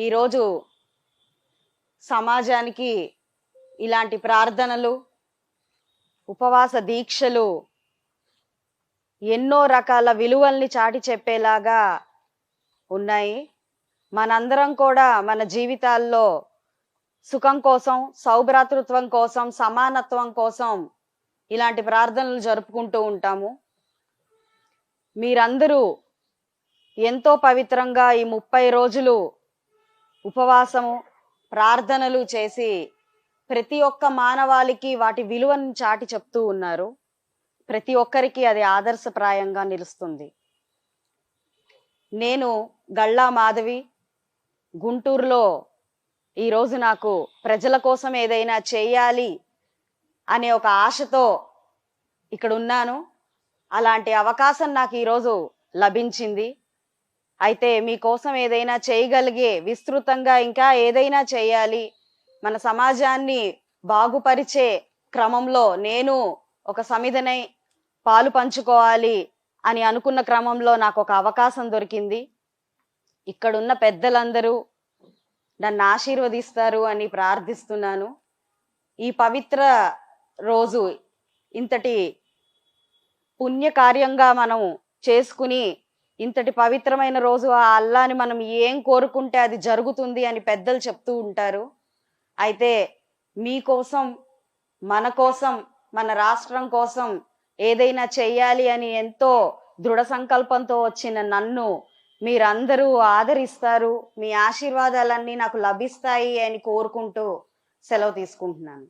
ఈరోజు సమాజానికి ఇలాంటి ప్రార్థనలు ఉపవాస దీక్షలు ఎన్నో రకాల విలువల్ని చాటి చెప్పేలాగా ఉన్నాయి. మనందరం కూడా మన జీవితాల్లో సుఖం కోసం సౌభ్రాతృత్వం కోసం సమానత్వం కోసం ఇలాంటి ప్రార్థనలు జరుపుకుంటూ ఉంటాము. మీరందరూ ఎంతో పవిత్రంగా ఈ ముప్పై రోజులు ఉపవాసము ప్రార్థనలు చేసి ప్రతి ఒక్క మానవాళికి వాటి విలువను చాటి చెప్తూ ఉన్నారు. ప్రతి ఒక్కరికి అది ఆదర్శప్రాయంగా నిలుస్తుంది. నేను గళ్ళా మాధవి గుంటూరులో ఈరోజు నాకు ప్రజల కోసం ఏదైనా చేయాలి అనే ఒక ఆశతో ఇక్కడ ఉన్నాను అలాంటి అవకాశం నాకు ఈరోజు లభించింది. అయితే మీకోసం ఏదైనా చేయగలిగే విస్తృతంగా ఇంకా ఏదైనా చేయాలి. మన సమాజాన్ని బాగుపరిచే క్రమంలో నేను ఒక సమిధనై పాలు పంచుకోవాలి అని అనుకున్న క్రమంలో నాకు ఒక అవకాశం దొరికింది. ఇక్కడున్న పెద్దలందరూ నన్ను ఆశీర్వదిస్తారు అని ప్రార్థిస్తున్నాను. ఈ పవిత్ర రోజు ఇంతటి పుణ్యకార్యంగా మనం చేసుకుని ఇంతటి పవిత్రమైన రోజు ఆ అల్లాని మనం ఏం కోరుకుంటే అది జరుగుతుంది అని పెద్దలు చెప్తూ ఉంటారు. అయితే మీకోసం మన కోసం మన రాష్ట్రం కోసం ఏదైనా చెయ్యాలి అని ఎంతో దృఢ సంకల్పంతో వచ్చిన నన్ను మీరందరూ ఆదరిస్తారు. మీ ఆశీర్వాదాలన్నీ నాకు లభిస్తాయి అని కోరుకుంటూ సెలవు తీసుకుంటున్నాను.